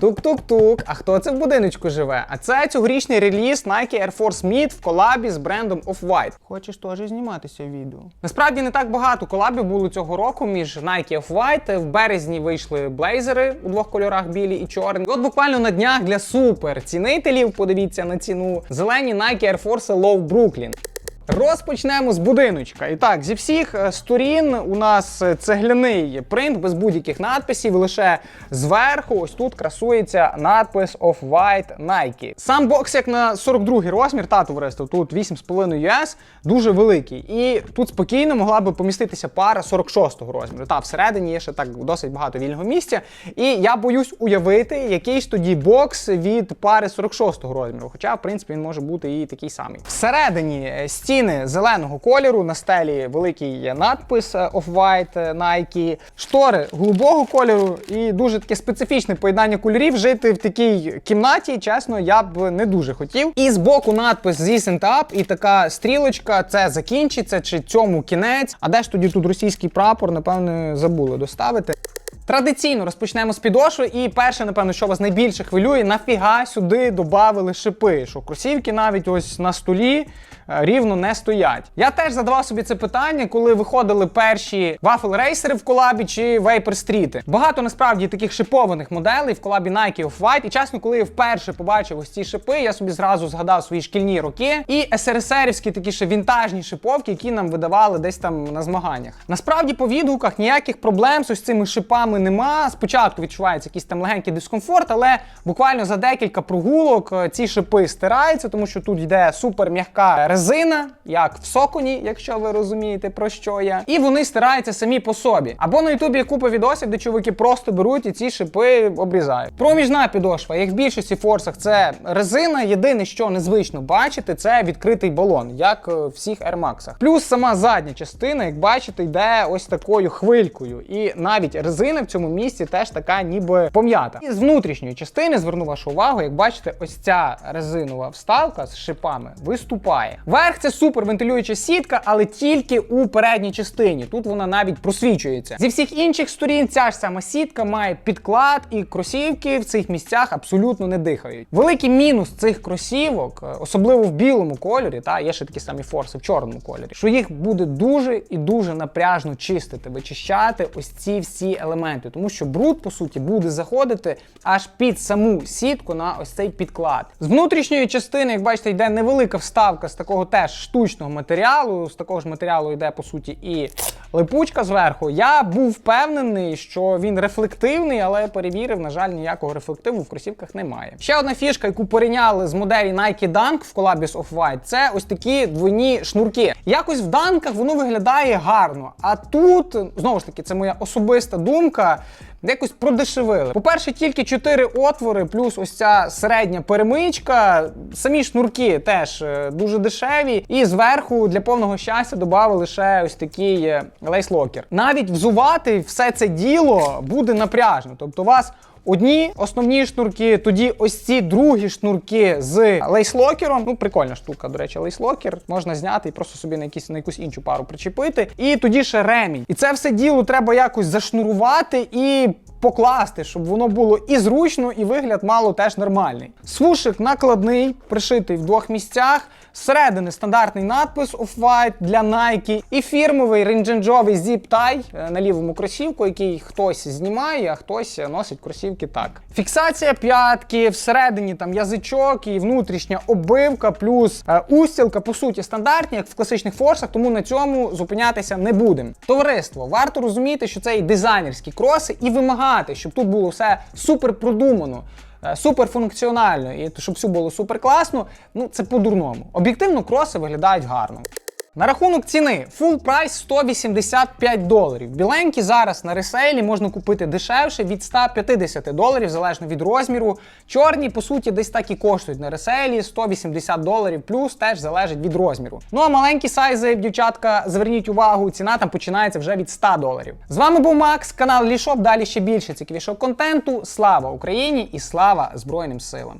Тук-тук-тук. А хто це в будиночку живе? А це цьогорічний реліз Nike Air Force Mid в колабі з брендом Off-White. Хочеш теж зніматися відео? Насправді не так багато колабів було цього року між Nike Off-White. В березні вийшли блейзери у двох кольорах білі і чорні. І От буквально на днях для супер цінителів, подивіться на ціну, зелені Nike Air Force Low Brooklyn. Розпочнемо з будиночка. І так, зі всіх е, сторін у нас е, цегляний принт без будь-яких надписів. Лише зверху, ось тут красується надпис Off-White Nike. Сам бокс, як на 42-й розмір, та товариство, тут 8,5 US, дуже великий. І тут спокійно могла би поміститися пара 46-го розміру. Та всередині є ще так досить багато вільного місця. І я боюсь уявити, який ж тоді бокс від пари 46-го розміру. Хоча, в принципі, він може бути і такий самий. Всередині е, стіни зеленого кольору, на стелі великий є надпис е, Off-White е, Nike, штори голубого кольору і дуже таке специфічне поєднання кольорів. Жити в такій кімнаті, чесно, я б не дуже хотів. І збоку надпис This and Up і така стрілочка, це закінчиться, чи цьому кінець. А де ж тоді тут російський прапор, напевне, забули доставити. Традиційно розпочнемо з підошви, і перше, напевно, що вас найбільше хвилює, нафіга сюди додавали шипи, що кросівки навіть ось на столі е, рівно не стоять. Я теж задавав собі це питання, коли виходили перші вафл рейсери в колабі чи Street. Багато насправді таких шипованих моделей в колабі Nike Off-White. І чесно, коли я вперше побачив ось ці шипи, я собі зразу згадав свої шкільні роки і СРСРівські такі ще вінтажні шиповки, які нам видавали десь там на змаганнях. Насправді по відгуках ніяких проблем з ось цими шипами нема. Спочатку відчувається якийсь там легенький дискомфорт, але буквально за декілька прогулок е, ці шипи стираються, тому що тут йде супер м'яка резина, як в сокуні, якщо ви розумієте про що я. І вони стираються самі по собі. Або на Ютубі купа відосів, де чуваки просто беруть і ці шипи обрізають. Проміжна підошва, як в більшості форсах, це резина. Єдине, що незвично бачити, це відкритий балон, як е, в всіх Air Max. Плюс сама задня частина, як бачите, йде ось такою хвилькою. І навіть резина в цьому місці теж така, ніби пом'ята. І з внутрішньої частини зверну вашу увагу, як бачите, ось ця резинова вставка з шипами виступає. Верх це супер вентилююча сітка, але тільки у передній частині. Тут вона навіть просвічується. Зі всіх інших сторін ця ж сама сітка має підклад, і кросівки в цих місцях абсолютно не дихають. Великий мінус цих кросівок, е, особливо в білому кольорі, та є ще такі самі форси в чорному кольорі, що їх буде дуже і дуже напряжно чистити, вичищати ось ці всі елементи, тому що бруд, по суті, буде заходити аж під саму сітку на ось цей підклад. З внутрішньої частини, як бачите, йде невелика вставка з такого теж штучного матеріалу. З такого ж матеріалу йде по суті і липучка зверху. Я був впевнений, що він рефлективний, але перевірив, на жаль, ніякого рефлективу в кросівках немає. Ще одна фішка, яку порівняли з моделі Nike Dunk в колабі з Off-White, це ось такі двойні шнурки. Якось в данках воно виглядає гарно. А тут, знову ж таки, це моя особиста думка. Якось продешевили. По-перше, тільки 4 отвори, плюс ось ця середня перемичка. Самі шнурки теж е, дуже дешеві. І зверху для повного щастя додали лише ось такий е, лейслокер. Навіть взувати все це діло буде напряжно. Тобто у вас Одні основні шнурки, тоді ось ці другі шнурки з лейслокером. Ну, прикольна штука, до речі, лейслокер можна зняти і просто собі на якісь на якусь іншу пару причепити. І тоді ще ремінь. І це все діло треба якось зашнурувати і. Покласти, щоб воно було і зручно, і вигляд мало теж нормальний. Свушик накладний, пришитий в двох місцях. Зсередини стандартний надпис Off-White для Nike і фірмовий ринджинджовий зіп-тай е, на лівому кросівку, який хтось знімає, а хтось носить кросівки так. Фіксація п'ятки, всередині там язичок і внутрішня оббивка, плюс е, устілка, по суті, стандартні, як в класичних форсах, тому на цьому зупинятися не будемо. Товариство, варто розуміти, що це і дизайнерські кроси, і вимагати, щоб тут було все супер продумано. супер функціонально і щоб все було супер класно, ну це по-дурному. Об'єктивно, кроси виглядають гарно. На рахунок ціни, full прайс 185 доларів. Біленькі зараз на ресейлі можна купити дешевше від 150 доларів, залежно від розміру. Чорні, по суті, десь так і коштують на ресейлі 180 доларів, плюс теж залежить від розміру. Ну а маленькі сайзи, дівчатка, зверніть увагу, ціна там починається вже від 100 доларів. З вами був Макс, канал Лішоп. Далі ще більше цікавішого контенту. Слава Україні і слава Збройним силам!